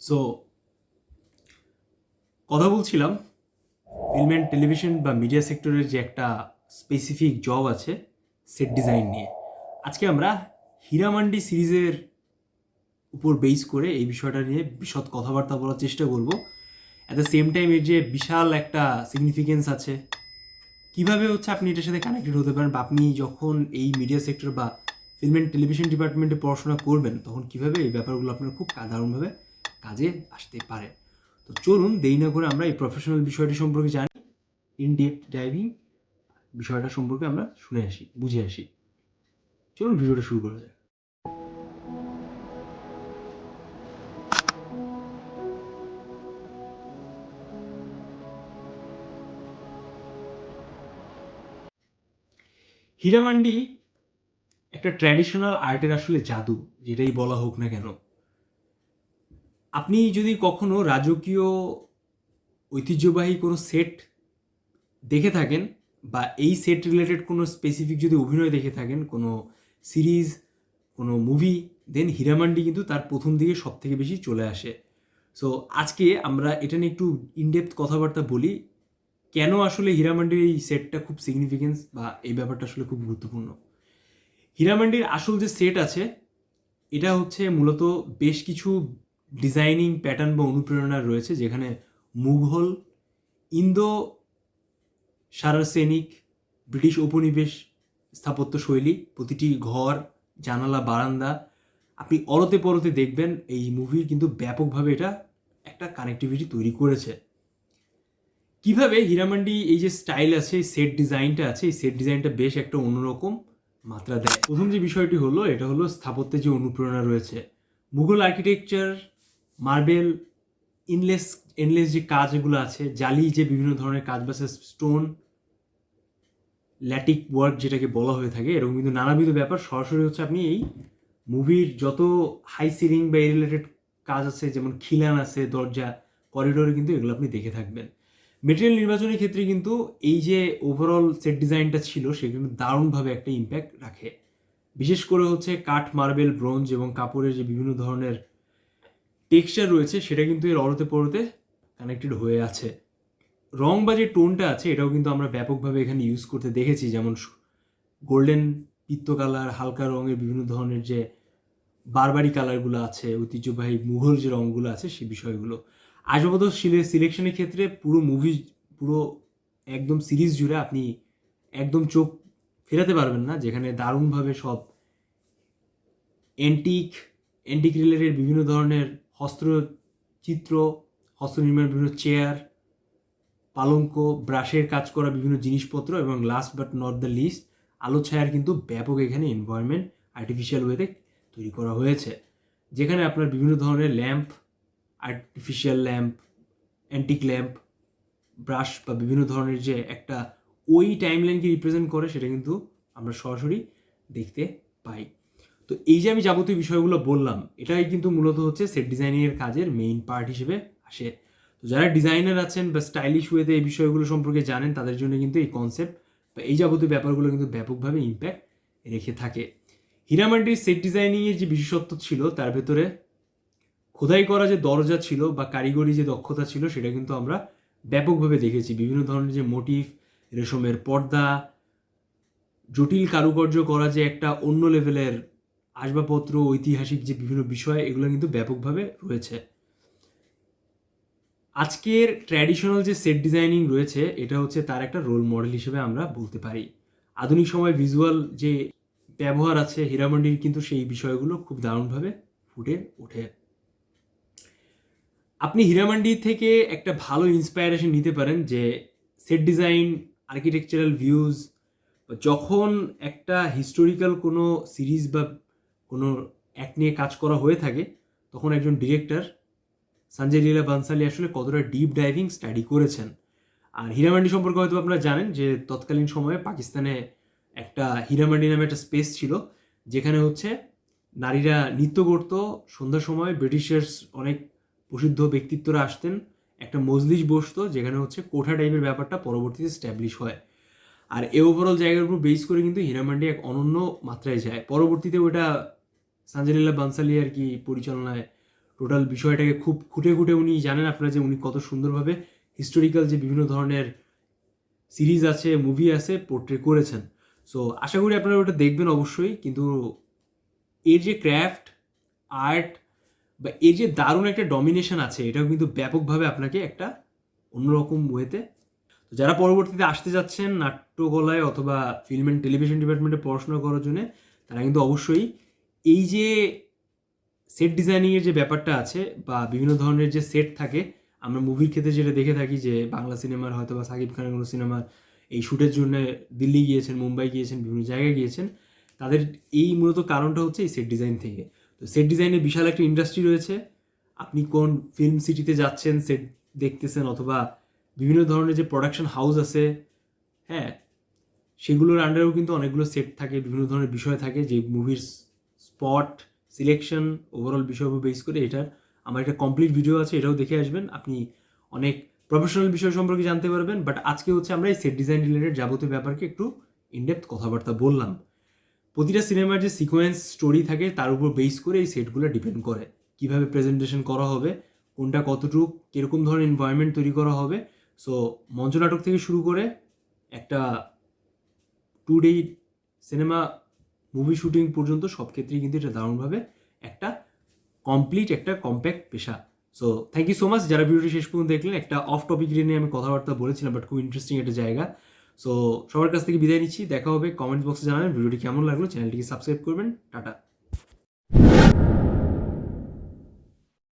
So কথা বলছিলাম film and television বা মিডিয়া সেক্টরের যে একটা স্পেসিফিক জব আছে সেট ডিজাইন নিয়ে। আজকে আমরা হীরামান্ডি সিরিজের উপর বেস করে এই বিষয়টা নিয়ে বিশদ কথাবার্তা বলার চেষ্টা করব। অ্যাট দ্য সেম টাইম এর যে বিশাল একটা সিগনিফিকেন্স আছে, কীভাবে হচ্ছে আপনি এটার সাথে কানেক্টেড হতে পারেন বা আপনি যখন এই মিডিয়া সেক্টর বা ফিল্ম অ্যান্ড টেলিভিশন ডিপার্টমেন্টে পড়াশোনা করবেন, তখন কীভাবে এই ব্যাপারগুলো আপনার খুব দারুণভাবে কাজে আসতে পারে। তো চলুন দেরি না করে আমরা এই প্রফেশনাল বিষয়টি সম্পর্কে জানি। ইন ডেপথ ডাইভিং বিষয়টা সম্পর্কে আমরা শুনে আসি, বুঝে আসি। চলুন ভিডিওটা শুরু করা যাক। হীরামান্ডি একটা ট্র্যাডিশনাল আর্টের আসলে জাদু, যেটাই বলা হোক না কেন। আপনি যদি কখনো রাজকীয় ঐতিহ্যবাহী কোনো সেট দেখে থাকেন বা এই সেট রিলেটেড কোনো স্পেসিফিক যদি অভিনয় দেখে থাকেন, কোনো সিরিজ কোনো মুভি দেন হীরামান্ডি কিন্তু তার প্রথম দিকে সব থেকে বেশি চলে আসে। সো আজকে আমরা এটা নিয়ে একটু ইনডেপথ কথাবার্তা বলি, কেন আসলে হীরামান্ডির এই সেটটা খুব সিগনিফিকেন্স বা এই ব্যাপারটা আসলে খুব গুরুত্বপূর্ণ? হীরামান্ডির আসল যে সেট আছে, এটা হচ্ছে মূলত বেশ কিছু ডিজাইনিং প্যাটার্ন বা অনুপ্রেরণা রয়েছে, যেখানে মুঘল, ইন্দো সারাসেনিক, ব্রিটিশ উপনিবেশ স্থাপত্য শৈলী, প্রতিটি ঘর, জানালা, বারান্দা, আপনি অরতে পরতে দেখবেন এই মুভির কিন্তু ব্যাপকভাবে এটা একটা কানেক্টিভিটি তৈরি করেছে। কীভাবে হীরামান্ডি এই যে স্টাইল আছে সেট ডিজাইনটা আছে, এই সেট ডিজাইনটা বেশ একটা অন্যরকম মাত্রা দেয়। প্রথম যে বিষয়টি হলো, এটা হলো স্থাপত্যের যে অনুপ্রেরণা রয়েছে। মুঘল আর্কিটেকচার মার্বেল ইনলেস এনলেস যে কাজগুলো আছে, জালি যে বিভিন্ন ধরনের কাজ, বা স্টোন ল্যাটিক ওয়ার্ক যেটাকে বলা হয়ে থাকে, এরকম কিন্তু নানাবিধ ব্যাপার। সরাসরি হচ্ছে আপনি এই মুভির যত হাই সিলিং বা এই রিলেটেড কাজ আছে, যেমন খিলান আছে, দরজা করিডোরে কিন্তু এগুলো আপনি দেখে থাকবেন। মেটেরিয়াল নির্বাচনের ক্ষেত্রে কিন্তু এই যে ওভারঅল সেট ডিজাইনটা ছিল সে কিন্তু দারুণভাবে একটা ইম্প্যাক্ট রাখে। বিশেষ করে হচ্ছে কাঠ মার্বেল ব্রোঞ্জ এবং কাপড়ের যে বিভিন্ন ধরনের টেক্সচার রয়েছে, সেটা কিন্তু এর অরতে পরতে কানেক্টেড হয়ে আছে। রং বা যে টোনটা আছে, এটাও কিন্তু আমরা ব্যাপকভাবে এখানে ইউজ করতে দেখেছি। যেমন গোল্ডেন পিত্ত কালার, হালকা রঙের বিভিন্ন ধরনের যে বারবারি কালারগুলো আছে, ঐতিহ্যবাহী মুঘল যে রঙগুলো আছে সেই বিষয়গুলো। আসবাবত সিলেকশনের ক্ষেত্রে পুরো মুভি পুরো একদম সিরিজ জুড়ে আপনি একদম চোখ ফেরাতে পারবেন না, যেখানে দারুণভাবে সব অ্যান্টিক অ্যান্টিক রিলেটেড বিভিন্ন ধরনের হস্তচিত্র হস্ত নির্মাণের বিভিন্ন চেয়ার পালঙ্ক ব্রাশের কাজ করা বিভিন্ন জিনিসপত্র এবং last but not the least আলো ছায়ার কিন্তু ব্যাপক এখানে এনভায়রনমেন্ট আর্টিফিশিয়াল ওয়েতে তৈরি করা হয়েছে। যেখানে আপনার বিভিন্ন ধরনের lamp artificial lamp antique lamp brush বা বিভিন্ন ধরনের যে একটা ওই টাইম লাইনকে রিপ্রেজেন্ট করে, সেটা কিন্তু আমরা সরাসরি দেখতে পাই। তো এই যে আমি যাবতীয় বিষয়গুলো বললাম, এটাই কিন্তু মূলত হচ্ছে সেট ডিজাইনিংয়ের কাজের মেইন পার্ট হিসেবে আসে। তো যারা ডিজাইনার আছেন বা স্টাইলিশ ওয়েতে এই বিষয়গুলো সম্পর্কে জানেন, তাদের জন্য কিন্তু এই কনসেপ্ট বা এই যাবতীয় ব্যাপারগুলো কিন্তু ব্যাপকভাবে ইম্প্যাক্ট রেখে থাকে। হীরামান্ডির সেট ডিজাইনিংয়ের যে বিশেষত্ব ছিল, তার ভেতরে খোদাই করা যে দরজা ছিল বা কারিগরি যে দক্ষতা ছিল, সেটা কিন্তু আমরা ব্যাপকভাবে দেখেছি। বিভিন্ন ধরনের যে মোটিভ রেশমের পর্দা, জটিল কারুকার্য করা যে একটা অন্য লেভেলের আসবাবপত্র, ঐতিহাসিক যে বিভিন্ন বিষয়, এগুলো কিন্তু ব্যাপকভাবে রয়েছে। আজকের ট্র্যাডিশনাল যে সেট ডিজাইনিং রয়েছে, এটা হচ্ছে তার একটা রোল মডেল হিসেবে আমরা বলতে পারি। আধুনিক সময় ভিজুয়াল যে ব্যবহার আছে হীরামন্ডির কিন্তু সেই বিষয়গুলো খুব দারুণভাবে ফুটে ওঠে। আপনি হীরামান্ডি থেকে একটা ভালো ইন্সপায়ারেশন নিতে পারেন যে সেট ডিজাইন আর্কিটেকচারাল ভিউজ যখন একটা হিস্টোরিক্যাল কোনো সিরিজ বা কোনো অ্যাক্ট নিয়ে কাজ করা হয়ে থাকে, তখন একজন ডিরেক্টর সঞ্জয় লীলা বানসালি আসলে কতটা ডিপ ডাইভিং স্টাডি করেছেন। আর হীরামান্ডি সম্পর্কে হয়তো আপনারা জানেন যে তৎকালীন সময়ে পাকিস্তানে একটা হীরামান্ডি নামে একটা স্পেস ছিল, যেখানে হচ্ছে নারীরা নৃত্য করত, সন্ধ্যার সময় ব্রিটিশার্স অনেক প্রসিদ্ধ ব্যক্তিত্বরা আসতেন, একটা মজলিস বসতো, যেখানে হচ্ছে কোঠা টাইপের ব্যাপারটা পরবর্তীতে স্ট্যাবলিশ হয়। আর এ ওভারঅল জায়গার উপর বেস করে কিন্তু হীরামান্ডি এক অনন্য মাত্রায় যায়। পরবর্তীতে ওটা সাঞ্জলিল্লা বানসালি আর কি পরিচালনায় টোটাল বিষয়টাকে খুব খুঁটে খুঁটে উনি জানেন আপনারা যে উনি কত সুন্দরভাবে হিস্টোরিক্যাল যে বিভিন্ন ধরনের সিরিজ আছে মুভি আছে পোর্ট্রে করেছেন। সো আশা করি আপনারা ওটা দেখবেন অবশ্যই, কিন্তু এর যে ক্র্যাফট আর্ট বা এর যে দারুণ একটা ডমিনেশন আছে, এটাও কিন্তু ব্যাপকভাবে আপনাকে একটা অন্যরকম ওয়েতে তো যারা পরবর্তীতে আসতে যাচ্ছেন নাট্যকলায় অথবা ফিল্ম অ্যান্ড টেলিভিশন ডিপার্টমেন্টে পড়াশোনা করার জন্য, তারা কিন্তু অবশ্যই এই যে সেট ডিজাইনিংয়ের যে ব্যাপারটা আছে বা বিভিন্ন ধরনের যে সেট থাকে, আমরা মুভির ক্ষেত্রে যেটা দেখে থাকি যে বাংলা সিনেমার হয়তো বা সাকিব খানের কোনো সিনেমার এই শ্যুটের জন্য দিল্লি গিয়েছেন, মুম্বাই গিয়েছেন, বিভিন্ন জায়গায় গিয়েছেন, তাদের এই মূলত কারণটা হচ্ছে এই সেট ডিজাইন থেকে। তো সেট ডিজাইনে বিশাল একটা ইন্ডাস্ট্রি রয়েছে। আপনি কোন ফিল্ম সিটিতে যাচ্ছেন সেট দেখতেছেন অথবা বিভিন্ন ধরনের যে প্রোডাকশন হাউস আছে হ্যাঁ সেগুলোর আন্ডারেও কিন্তু অনেকগুলো সেট থাকে, বিভিন্ন ধরনের বিষয় থাকে, যে মুভির স্পট সিলেকশন ওভারঅল বিষয় বেস করে এটার আমার একটা কমপ্লিট ভিডিও আছে, এটাও দেখে আসবেন। আপনি অনেক প্রফেশনাল বিষয় সম্পর্কে জানতে পারবেন বাট আজকে হচ্ছে আমরা এই সেট ডিজাইন রিলেটেড যাবতীয় ব্যাপারকে একটু ইনডেপথ কথাবার্তা বললাম। প্রতিটা সিনেমার যে সিকোয়েন্স স্টোরি থাকে, তার উপর বেস করে এই সেটগুলো ডিপেন্ড করে। কীভাবে প্রেজেন্টেশন করা হবে, কোনটা কতটুক, কীরকম ধরনের এনভায়রনমেন্ট তৈরি করা হবে। সো মঞ্চ নাটক থেকে শুরু করে একটা two day cinema movie shooting পর্যন্ত সব ক্ষেত্রেই কিন্তু এটা দারুণভাবে একটা কমপ্লিট একটা কম্প্যাক্ট পেশা। So thank you so much যারা ভিডিওটি শেষ পর্যন্ত দেখলেন, একটা অফ টপিক নিয়ে আমি কথাবার্তা বলেছিলাম বাট খুব ইন্টারেস্টিং একটা জায়গা। সো সবার কাছ থেকে বিদায় নিচ্ছি। দেখা হবে কমেন্ট বক্সে জানাবেন। ভিডিওটি কেমন লাগল? চ্যানেলটিকে সাবস্ক্রাইব করবেন। টাটা।